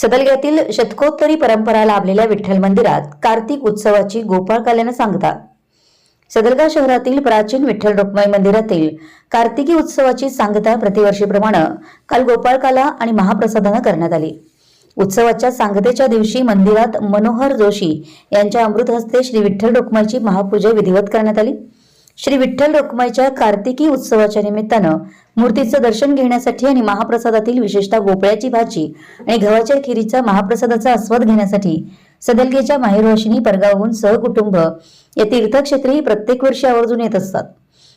सदलग्यातील शतकोत्तरी परंपरा लाभलेल्या विठ्ठल मंदिरात कार्तिक उत्सवाची गोपाळकाल्यानं सांगता. सदलगा शहरातील प्राचीन विठ्ठल रुक्माई मंदिरातील कार्तिकी उत्सवाची सांगता प्रतिवर्षीप्रमाणे काल गोपाळकाला आणि महाप्रसादानं करण्यात आली. उत्सवाच्या सांगतेच्या दिवशी मंदिरात मनोहर जोशी यांच्या अमृत हस्ते श्री विठ्ठल रुक्माईची महापूजा विधिवत करण्यात आली. श्री विठ्ठल रुक्माईच्या कार्तिकी उत्सवाच्या निमित्तानं मूर्तीचं दर्शन घेण्यासाठी आणि महाप्रसादातील विशेषतः गोपळ्याची भाजी आणि गव्हाच्या खिरीचा महाप्रसादाचा आस्वाद घेण्यासाठी सदलगेच्या माहेरवाशिनी परगावहून सहकुटुंब या तीर्थक्षेत्री प्रत्येक वर्षी आवर्जून येत असतात.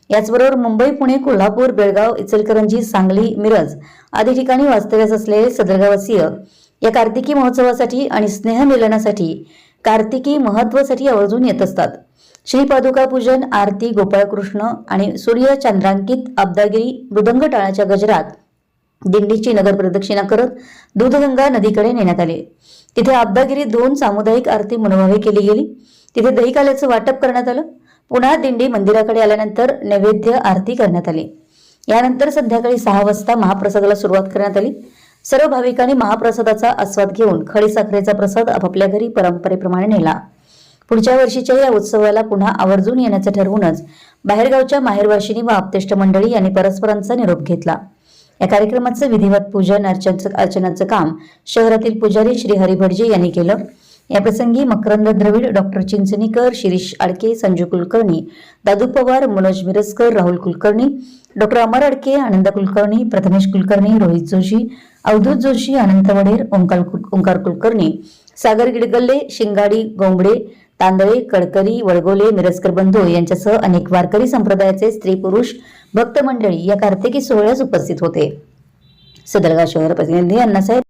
याचबरोबर मुंबई पुणे कोल्हापूर बेळगाव इचलकरंजी सांगली मिरज आदी ठिकाणी वास्तव्यास असलेले सदरगावसीय या कार्तिकी महोत्सवासाठी आणि स्नेहमिलनासाठी कार्तिकी महत्वासाठी आवर्जून येत असतात. श्री पादुका पूजन आरती गोपाळकृष्ण आणि सूर्य चंद्रांकित अब्दागिरी मृदंग टाळाच्या गजरात दिंडीची नगर प्रदक्षिणा करत दूधगंगा नदीकडे नेण्यात आले. तिथे अब्दागिरी दोन सामुदायिक आरती मनोभावे केली गेली. तिथे दहीकाल्याचं वाटप करण्यात आलं. पुन्हा दिंडी मंदिराकडे आल्यानंतर नैवेद्य आरती करण्यात आली. यानंतर संध्याकाळी सहा वाजता महाप्रसादाला सुरुवात करण्यात आली. सर्व भाविकांनी महाप्रसादाचा आस्वाद घेऊन खडीसाखरेचा प्रसाद आपापल्या घरी परंपरेप्रमाणे नेला. पुढच्या वर्षीच्या या उत्सवाला पुन्हा आवर्जून येण्याचं ठरवूनच बाहेरगावच्या माहेरवाशिनी व आपतेष्ट मंडळी यांनी परस्परांचा निरोप घेतला. या कार्यक्रमाचं विधिवत पूजन अर्चनचं अर्चनाचं काम शहरातील पुजारी श्री हरिभटजी यांनी केलं. याप्रसंगी मकरंद द्रविड डॉक्टर चिंचणीकर शिरीष आडके संजू कुलकर्णी दादू पवार मनोज मिरजकर राहुल कुलकर्णी डॉक्टर अमर अडके आनंद कुलकर्णी प्रथमेश कुलकर्णी रोहित जोशी अवधूत जोशी अनंत वडेर ओंकार ओंकार कुलकर्णी सागर गिडगल्ले शिंगाडी गोंबडे तांदळे कडकरी वडगोले मिरजकर बंधू यांच्यासह अनेक वारकरी संप्रदायाचे स्त्री पुरुष भक्त मंडळी या कार्तिकी सोहळ्यास उपस्थित होते. सदरगा शहर प्रतिनिधी अण्णासाहेब